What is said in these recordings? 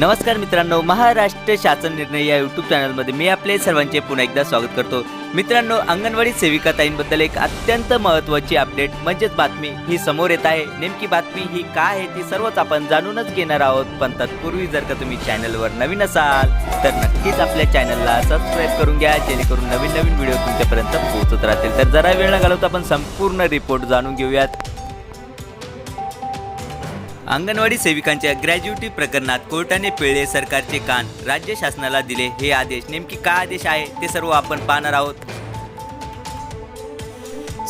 नमस्कार मित्रांनो महाराष्ट्र शासन निर्णय या यूट्यूब चॅनलमध्ये मी आपले सर्वांचे पुन्हा एकदा स्वागत करतो. मित्रांनो अंगणवाडी सेविका ताईंबद्दल एक अत्यंत महत्त्वाची अपडेट म्हणजेच बातमी ही समोर येत आहे. नेमकी बातमी ही काय आहे ती सर्वच आपण जाणूनच घेणार आहोत. पण तत्पूर्वी जर का तुम्ही चॅनलवर नवीन असाल तर नक्कीच आपल्या चॅनलला सबस्क्राईब करून घ्या जेणेकरून नवीन नवीन व्हिडिओ तुमच्यापर्यंत पोहोचत राहतील. तर जरा वेळ न घालवता आपण संपूर्ण रिपोर्ट जाणून घेऊयात. अंगणवाडी सेविकांच्या ग्रॅज्युटी प्रकरणात कोर्टाने पिळले सरकारचे कान. राज्य शासनाला दिले हे आदेश. नेमकी काय आदेश आहे ते सर्व आपण पाहणार आहोत.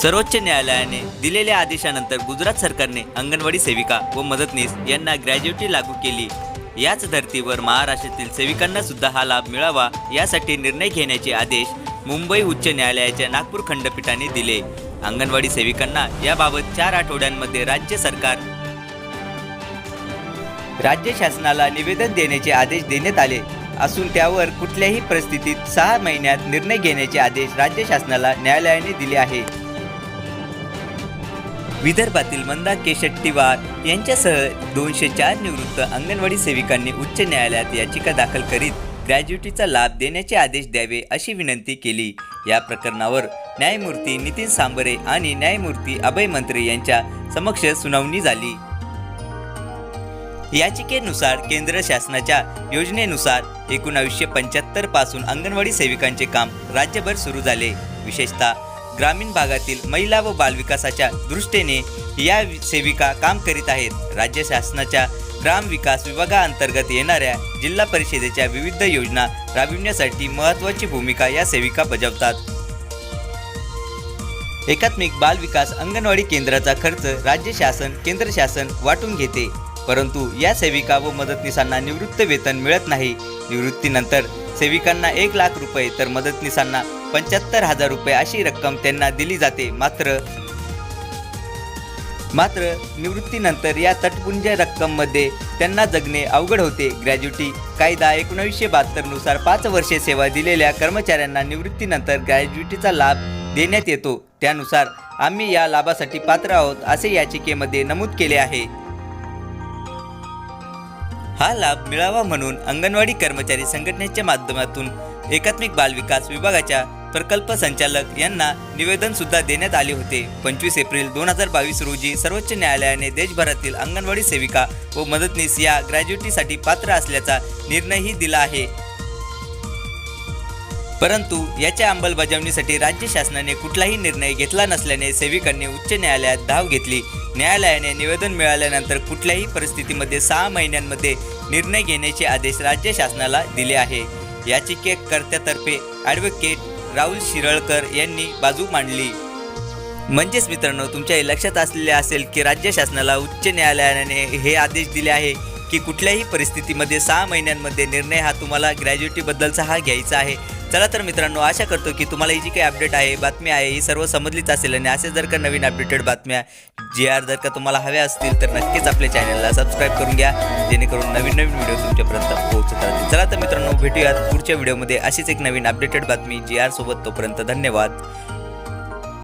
सर्वोच्च न्यायालयाने दिलेल्या आदेशानंतर गुजरात सरकारने अंगणवाडी सेविका व मदतनीस यांना ग्रॅज्युटी लागू केली. याच धर्तीवर महाराष्ट्रातील सेविकांना सुद्धा हा लाभ मिळावा यासाठी निर्णय घेण्याचे आदेश मुंबई उच्च न्यायालयाच्या नागपूर खंडपीठाने दिले. अंगणवाडी सेविकांना याबाबत चार आठवड्यांमध्ये राज्य सरकार राज्य शासनाला निवेदन देण्याचे आदेश देण्यात आले असून त्यावर कुठल्याही परिस्थितीत सहा महिन्यात निर्णय घेण्याचे आदेश राज्य शासनाला न्यायालयाने दिले आहे. विदर्भातील मंदा केशट्टीवार यांच्यासह दोनशे चार निवृत्त अंगणवाडी सेविकांनी उच्च न्यायालयात याचिका दाखल करीत ग्रॅज्युटीचा लाभ देण्याचे आदेश द्यावे अशी विनंती केली. या प्रकरणावर न्यायमूर्ती नितीन सांबरे आणि न्यायमूर्ती अभय मंत्रे यांच्या समक्ष सुनावणी झाली. याचिकेनुसार केंद्र शासनाच्या योजनेनुसार एकोणावीसशे पंच्याहत्तरपासून अंगणवाडी सेविकांचे काम राज्यभर सुरू झाले. विशेषतः ग्रामीण भागातील महिला व बालविकासाच्या दृष्टीने या सेविका काम करीत आहेत. राज्य शासनाच्या ग्राम विकास विभागाअंतर्गत येणाऱ्या जिल्हा परिषदेच्या विविध योजना राबविण्यासाठी महत्त्वाची भूमिका या सेविका बजावतात. एकात्मिक बाल विकास अंगणवाडी केंद्राचा खर्च राज्य शासन केंद्र शासन वाटून घेते. परंतु या सेविका व मदतनीसांना निवृत्त वेतन मिळत नाही. निवृत्तीनंतर सेविकांना एक लाख रुपये तर मदतनीसांना पंच्याहत्तर हजार रुपये अशी रक्कम त्यांना दिली जाते. मात्र मात्र निवृत्तीनंतर या तटपुंज रक्कममध्ये त्यांना जगणे अवघड होते. ग्रॅज्युटी कायदा एकोणीसशे बहात्तरनुसार पाच वर्षे सेवा दिलेल्या कर्मचाऱ्यांना निवृत्तीनंतर ग्रॅज्युटीचा लाभ देण्यात येतो. त्यानुसार आम्ही या लाभासाठी पात्र आहोत असे याचिकेमध्ये नमूद केले आहे. हा लाभ मिळावा म्हणून अंगणवाडी कर्मचारी संघटनेच्या माध्यमातून एकात्मिक बाल विकास विभागाच्या प्रकल्प संचालक यांना निवेदन सुद्धा देण्यात आले होते. पंचवीस एप्रिल दोन हजार बावीस रोजी सर्वोच्च न्यायालयाने देशभरातील अंगणवाडी सेविका व मदतनीस या ग्रॅज्युटीसाठी पात्र असल्याचा निर्णयही दिला आहे. परंतु याच्या अंमलबजावणीसाठी राज्य शासनाने कुठलाही निर्णय घेतला नसल्याने सेविकांनी उच्च न्यायालयात धाव घेतली. न्यायालयाने निवेदन मिळाल्यानंतर कुठल्याही परिस्थितीमध्ये सहा महिन्यांमध्ये निर्णय घेण्याचे आदेश राज्य शासनाला दिले आहे. याचिकेकर्त्यातर्फे ॲडव्होकेट राहुल शिरळकर यांनी बाजू मांडली. म्हणजेच मित्रांनो तुमच्या लक्षात असलेले असेल की राज्य शासनाला उच्च न्यायालयाने हे आदेश दिले आहे. की कुठल्याही परिस्थितीमध्ये सहा महिन्यांमध्ये निर्णय हा तुम्हाला ग्रॅज्युएटीबद्दलचा हा घ्यायचा आहे. चला तर मित्रांनो आशा करतो की तुम्हाला ही जी काही अपडेट आहे बातमी आहे ही सर्व समजलीच असेल आणि असे जर का नवीन अपडेटेड बातम्या जी आर जर का तुम्हाला हव्या असतील तर नक्कीच आपल्या चॅनलला सबस्क्राईब करून घ्या जेणेकरून नवीन नवीन व्हिडिओ तुमच्यापर्यंत पोहोचत राहतील. चला तर मित्रांनो भेटूयात पुढच्या व्हिडिओमध्ये अशीच एक नवीन अपडेटेड बातमी जी आर सोबत तोपर्यंत धन्यवाद.